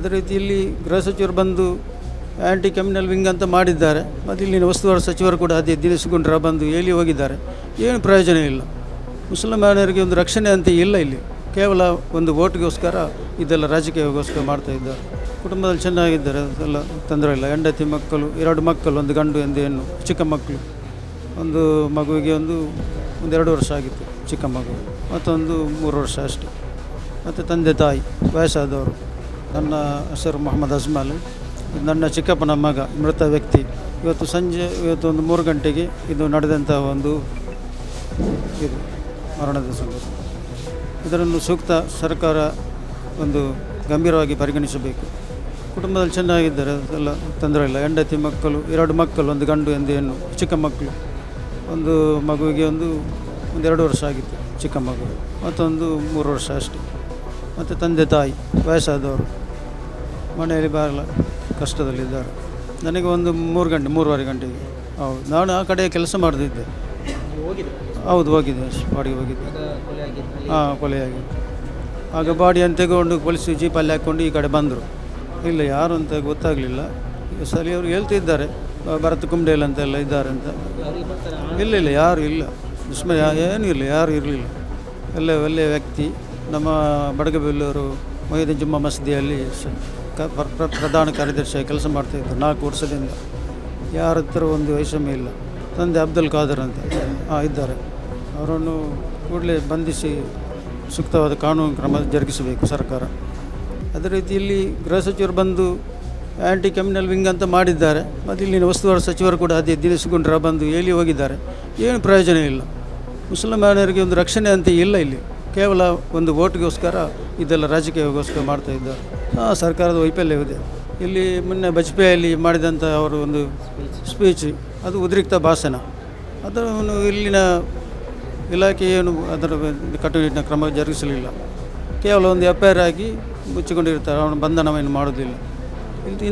ಅದೇ ರೀತಿ ಇಲ್ಲಿ ಗೃಹ ಸಚಿವರು ಬಂದು ಆ್ಯಂಟಿ ಕ್ರಿಮಿನಲ್ ವಿಂಗ್ ಅಂತ ಮಾಡಿದ್ದಾರೆ. ಮತ್ತು ಇಲ್ಲಿನ ಉಸ್ತುವಾರಿ ಸಚಿವರು ಕೂಡ ಅದೇ ದಿನೇಶ್ ಗುಂಡ್ರಾವ್ ಬಂದು ಹೇಳಿ ಹೋಗಿದ್ದಾರೆ. ಏನು ಪ್ರಯೋಜನ ಇಲ್ಲ. ಮುಸಲ್ಮಾನರಿಗೆ ಒಂದು ರಕ್ಷಣೆ ಅಂತ ಇಲ್ಲ ಇಲ್ಲಿ. ಕೇವಲ ಒಂದು ಓಟ್ಗೋಸ್ಕರ ಇದೆಲ್ಲ ರಾಜಕೀಯಗೋಸ್ಕರ ಮಾಡ್ತಾ ಇದ್ದಾರೆ. ಕುಟುಂಬದಲ್ಲಿ ಚೆನ್ನಾಗಿದ್ದಾರೆ, ಅದೆಲ್ಲ ತೊಂದರೆ ಇಲ್ಲ. ಹೆಂಡತಿ ಮಕ್ಕಳು, ಎರಡು ಮಕ್ಕಳು, ಒಂದು ಗಂಡು, ಒಂದು ಹೆಣ್ಣು, ಚಿಕ್ಕ ಮಕ್ಕಳು. ಒಂದು ಮಗುವಿಗೆ ಒಂದು ಒಂದೆರಡು ವರ್ಷ ಆಗಿತ್ತು ಚಿಕ್ಕ ಮಗು. ಮತ್ತೊಂದು ಮೂರು ವರ್ಷ ಅಷ್ಟೆ. ಮತ್ತು ತಂದೆ ತಾಯಿ, ವಯಸ್ಸಾದವರು. ನನ್ನ ಹೆಸರು ಮೊಹಮ್ಮದ್ ಅಜ್ಮಾಲ್. ನನ್ನ ಚಿಕ್ಕಪ್ಪನ ಮಗ, ಮೃತ ವ್ಯಕ್ತಿ. ಇವತ್ತು ಸಂಜೆ, ಇವತ್ತು ಒಂದು ಮೂರು ಗಂಟೆಗೆ ಇದು ನಡೆದಂಥ ಒಂದು ಇದು, ಮರಣದ ಸಂಗತಿ. ಇದರನ್ನು ಸೂಕ್ತ ಸರ್ಕಾರ ಒಂದು ಗಂಭೀರವಾಗಿ ಪರಿಗಣಿಸಬೇಕು. ಕುಟುಂಬದಲ್ಲಿ ಚೆನ್ನಾಗಿದ್ದಾರೆ ಅದೆಲ್ಲ ತೊಂದರೆ ಇಲ್ಲ. ಹೆಂಡತಿ ಮಕ್ಕಳು, ಎರಡು ಮಕ್ಕಳು, ಒಂದು ಗಂಡು, ಒಂದು ಹೆಣ್ಣು, ಚಿಕ್ಕ ಮಕ್ಕಳು. ಒಂದು ಮಗುವಿಗೆ ಒಂದು ಒಂದೆರಡು ವರ್ಷ ಆಗಿತ್ತು ಚಿಕ್ಕ ಮಗು. ಮತ್ತೊಂದು ಮೂರು ವರ್ಷ ಅಷ್ಟೆ. ಮತ್ತು ತಂದೆ ತಾಯಿ, ವಯಸ್ಸಾದವರು. ಮನೆಯಲ್ಲಿ ಬಹಳ ಕಷ್ಟದಲ್ಲಿದ್ದಾರೆ. ನನಗೆ ಒಂದು ಮೂರು ಗಂಟೆ, ಮೂರುವರೆ ಗಂಟೆಗೆ. ಹೌದು, ನಾನು ಆ ಕಡೆ ಕೆಲಸ ಮಾಡ್ತಿದ್ದೆ. ಹೌದು, ಹೋಗಿದ್ದೆ, ಬಾಡಿಗೆ ಹೋಗಿದ್ದೆ. ಹಾಂ ಕೊಲೆಯಾಗಿ ಆಗ ಬಾಡಿಯನ್ನು ತೆಗೊಂಡು ಪೊಲೀಸ್ ಜೀಪಲ್ಲಿ ಹಾಕ್ಕೊಂಡು ಈ ಕಡೆ ಬಂದರು. ಇಲ್ಲ, ಯಾರು ಅಂತ ಗೊತ್ತಾಗಲಿಲ್ಲ. ಅವರು ಹೇಳ್ತಿದ್ದಾರೆ, ಭರತ್ ಕುಂಬ್ಡೇಲ್ ಅಂತೆಲ್ಲ ಇದ್ದಾರೆ ಅಂತ. ಇಲ್ಲ ಇಲ್ಲ, ಯಾರು ಇಲ್ಲ. ಸುಮ್ಮನೆ ಏನೂ ಇಲ್ಲ ಯಾರು ಇರಲಿಲ್ಲ. ಎಲ್ಲ ಒಳ್ಳೆಯ ವ್ಯಕ್ತಿ. ನಮ್ಮ ಬಡಗಬೆಲ್ಲೂರು ಮೊಯ್ದು ಜುಮ್ಮ ಮಸೀದಿಯಲ್ಲಿ ಪ್ರಧಾನ ಕಾರ್ಯದರ್ಶಿಯಾಗಿ ಕೆಲಸ ಮಾಡ್ತಾಯಿದ್ರು ನಾಲ್ಕು ವರ್ಷದಿಂದ. ಯಾರ ಹತ್ರ ಒಂದು ವೈಷಮ್ಯ ಇಲ್ಲ. ತಂದೆ ಅಬ್ದುಲ್ ಖಾದರ್ ಅಂತ ಇದ್ದಾರೆ. ಅವರನ್ನು ಕೂಡಲೇ ಬಂಧಿಸಿ ಸೂಕ್ತವಾದ ಕಾನೂನು ಕ್ರಮ ಜರುಗಿಸಬೇಕು ಸರ್ಕಾರ. ಅದೇ ರೀತಿ ಇಲ್ಲಿ ಗೃಹ ಸಚಿವರು ಬಂದು ಆ್ಯಂಟಿ ಕ್ರಿಮಿನಲ್ ವಿಂಗ್ ಅಂತ ಮಾಡಿದ್ದಾರೆ. ಮತ್ತು ಇಲ್ಲಿನ ಉಸ್ತುವಾರಿ ಸಚಿವರು ಕೂಡ ಅದೇ ದಿನೇಶ್ ಬಂದು ಹೇಳಿ ಹೋಗಿದ್ದಾರೆ? ಏನು ಪ್ರಯೋಜನ ಇಲ್ಲ. ಮುಸಲ್ಮಾನರಿಗೆ ಒಂದು ರಕ್ಷಣೆ ಅಂತ ಇಲ್ಲ ಇಲ್ಲಿ. ಕೇವಲ ಒಂದು ಓಟ್ಗೋಸ್ಕರ ಇದೆಲ್ಲ ರಾಜಕೀಯಗೋಸ್ಕರ ಮಾಡ್ತಾ ಇದ್ದಾರೆ ಸರ್ಕಾರದ ವೈಫಲ್ಯವಿದೆ. ಇಲ್ಲಿ ಮೊನ್ನೆ ಬಜಪೇಯಲ್ಲಿ ಮಾಡಿದಂಥ ಅವರು ಒಂದು ಸ್ಪೀಚ್ ಅದು ಉದ್ರಿಕ್ತ ಭಾಷಣ. ಅದನ್ನು ಇಲ್ಲಿನ ಇಲಾಖೆ ಏನು ಅದರ ಕಟ್ಟುನಿಟ್ಟಿನ ಕ್ರಮ ಜರುಗಿಸಲಿಲ್ಲ. ಕೇವಲ ಒಂದು ಎಫ್ ಐ ಆರ್ ಆಗಿ ಮುಚ್ಚಿಕೊಂಡಿರ್ತಾರೆ, ಅವನು ಬಂಧನವನ್ನು ಮಾಡೋದಿಲ್ಲ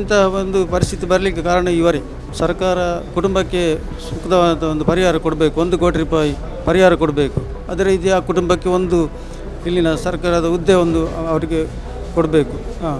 ಇಂತಹ ಒಂದು ಪರಿಸ್ಥಿತಿ ಬರಲಿಕ್ಕೆ ಕಾರಣ ಇವರೇ ಸರ್ಕಾರ ಕುಟುಂಬಕ್ಕೆ ಸೂಕ್ತವಾದ ಒಂದು ಪರಿಹಾರ ಕೊಡಬೇಕು, ಒಂದು ಕೋಟಿ ರೂಪಾಯಿ ಪರಿಹಾರ ಕೊಡಬೇಕು. ಅದೇ ರೀತಿ ಆ ಕುಟುಂಬಕ್ಕೆ ಒಂದು ಇಲ್ಲಿನ ಸರ್ಕಾರದ ಹುದ್ದೆ ಒಂದು ಅವರಿಗೆ ಕೊಡಬೇಕು. ಹಾಂ.